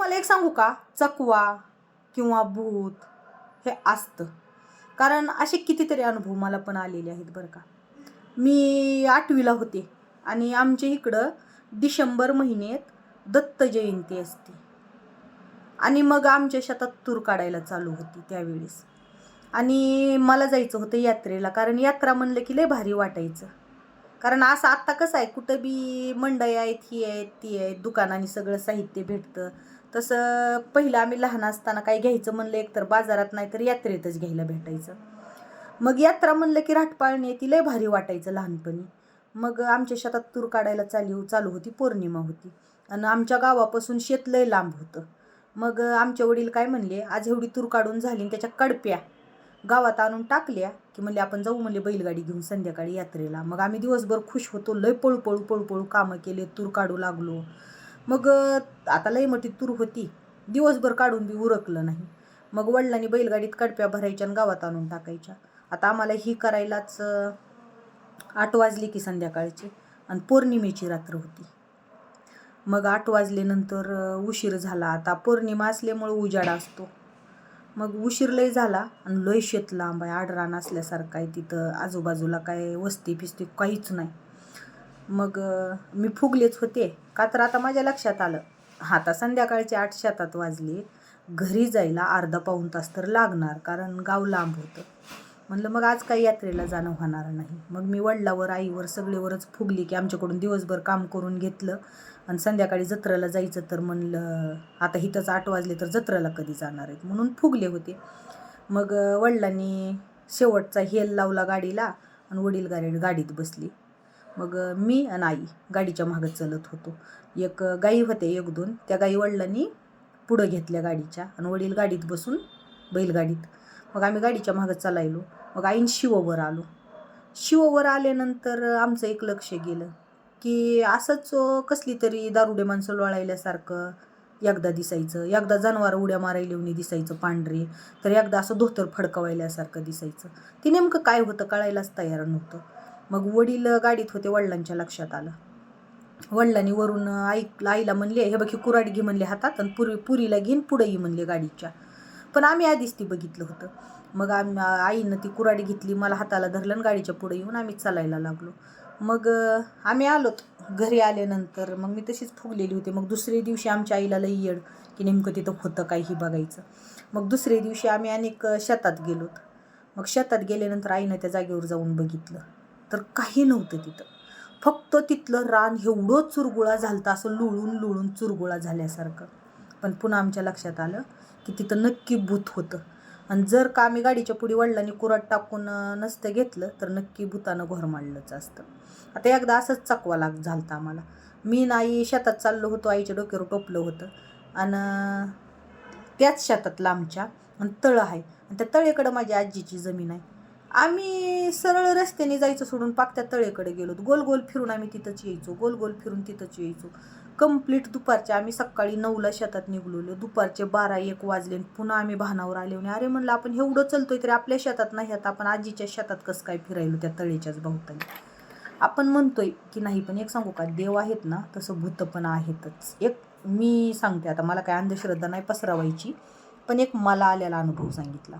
मला एक सांगू का? चकवा किंवा भूत हे असतं. कारण असे कितीतरी अनुभव मला पण आलेले आहेत बरं का. मी आठवीला होते आणि आमच्या इकडं डिसेंबर महिन्यात दत्त जयंती असते. आणि मग आमच्या शेतात तूर काढायला चालू होती त्यावेळेस. आणि मला जायचं होतं यात्रेला कारण यात्रा म्हणलं की लय भारी वाटायचं. कारण असं आत्ता कसं आहे कुठं बी मंडई आहेत ही आहेत ती आहेत दुकानाने सगळं साहित्य भेटतं. तसं पहिलं आम्ही लहान असताना काय घ्यायचं म्हणलं एकतर बाजारात नाही तर यात्रेतच घ्यायला भेटायचं. मग यात्रा म्हणलं की राटपाळणी ती लय भारी वाटायचं लहानपणी. मग आमच्या शेतात तूर काढायला चालू चालू होती पौर्णिमा होती. आणि आमच्या गावापासून शेत लय लांब होतं. मग आमचे वडील काय म्हणले आज एवढी तूर काढून झाली आणि त्याच्या कडप्या गावात आणून टाकल्या की म्हणले आपण जाऊ म्हणले बैलगाडी घेऊन संध्याकाळी यात्रेला. मग आम्ही दिवसभर खुश होतो लय पळू पळू पळू पळू कामं केले तूर काढू लागलो. मग आता लय मोठी तूर होती. दिवसभर काढून बी उरकलं नाही. मग वडिलांनी बैलगाडीत कडप्या भरायच्या आणि गावात आणून टाकायच्या. आता आम्हाला ही करायलाच आठ वाजली की संध्याकाळची आणि पौर्णिमेची रात्र होती. मग आठ वाजल्यानंतर उशीर झाला. आता पौर्णिमा असल्यामुळं उजाडा असतो. मग उशीर लय झाला आणि लय शेत लांब आहे. आडरान असल्यासारखं आहे तिथं. आजूबाजूला काय वस्ती फिस्ती काहीच नाही. मग मी फुगलेच होते. का तर आता माझ्या लक्षात आलं. आता संध्याकाळचे आठ शेतात वाजले. घरी जायला अर्धा पाऊण तास तर लागणार कारण गाव लांब होतं. म्हणलं मग आज काही यात्रेला जाणं होणार नाही. मग मी वडिलावर आईवर सगळेवरच फुगली की आमच्याकडून दिवसभर काम करून घेतलं. आणि संध्याकाळी जत्रेला जायचं तर म्हणलं आता इथंच आठ वाजले तर जत्रेला कधी जाणार आहेत? म्हणून फुगले होते. मग वडिलांनी शेवटचा हेल लावला गाडीला आणि वडील गाडी गाडीत बसली. मग मी आणि आई गाडीच्या मागं चलत होतो. एक गाई होते एक दोन. त्या गाई वडिलांनी पुढं घेतल्या गाडीच्या आणि वडील गाडीत बसून बैलगाडीत. मग आम्ही गाडीच्या मागं चालायलो. मग आईन शिववर आलो. शिववर आल्यानंतर आमचं एक लक्ष गेलं की असंच कसली तरी दारुडे माणसं लोळायल्यासारखं एकदा दिसायचं एकदा जनावर उड्या मारायला दिसायचं पांढरे तर एकदा असं धोतर फडकवायल्यासारखं दिसायचं. ते नेमकं काय होतं कळायलाच तयार नव्हतं. मग वडील गाडीत होते वडिलांच्या लक्षात आलं. वडिलांनी वरून आई आईला म्हणले हे बघी कुराड घे म्हणले हातात आणि पुरी पुरीला घेईन पुढे ये म्हणले गाडीच्या. पण आम्ही आधीच ती बघितलं होतं. मग आम आईनं ती कुराडी घेतली मला हाताला धरलं आणि गाडीच्या पुढे येऊन आम्ही चालायला लागलो. मग आम्ही आलोत घरी आल्यानंतर. मग मी तशीच फुगलेली होती. मग दुसऱ्या दिवशी आमच्या आईला लई येड की नेमकं तिथं होतं काही बघायचं. मग दुसऱ्या दिवशी आम्ही अनेक शेतात गेलोत मग शेतात गेल्यानंतर आईनं त्या जागेवर जाऊन बघितलं. तर काही नव्हतं तिथं. फक्त तिथलं रान एवढं चुरगुळा झालतं असं लुळून लुळून चुरगुळा झाल्यासारखं. पण पुन्हा आमच्या लक्षात आलं की तिथं नक्की भूत होतं. आणि जर का आम्ही गाडीच्या पुढे वडिलांनी कुराट टाकून नसतं घेतलं तर नक्की भूतानं घर मांडलंच असतं. आता एकदा असंच चकवा लाग झालतं आम्हाला. मी नाही शेतात चाललो होतो आईच्या डोक्यावर टोपलं होतं. आणि त्याच शेतातलं आमच्या आणि तळं आहे. आणि त्या तळेकडं माझ्या आजीची जमीन आहे. आम्ही सरळ रस्त्याने जायचं सोडून पाक त्या तळेकडे गेलो गोल गोल फिरून आम्ही तिथंच यायचो. गोल गोल फिरून तिथंच यायचो. कंप्लीट दुपारच्या आम्ही सकाळी नऊला शेतात निघलेलो. दुपारचे बारा एक वाजले पुन्हा आम्ही भानावर आले आणि अरे म्हणलं आपण एवढं चलतोय तरी आपल्या शेतात नाही आता आपण आजीच्या शेतात कसं काय फिरायलो त्या तळेच्याच भोवताली आपण म्हणतोय की नाही पण एक सांगू का देव आहेत ना तसं भूत पण आहेतच. एक मी सांगते आता मला काय अंधश्रद्धा नाही पसरवायची पण एक मला आलेला अनुभव सांगितला.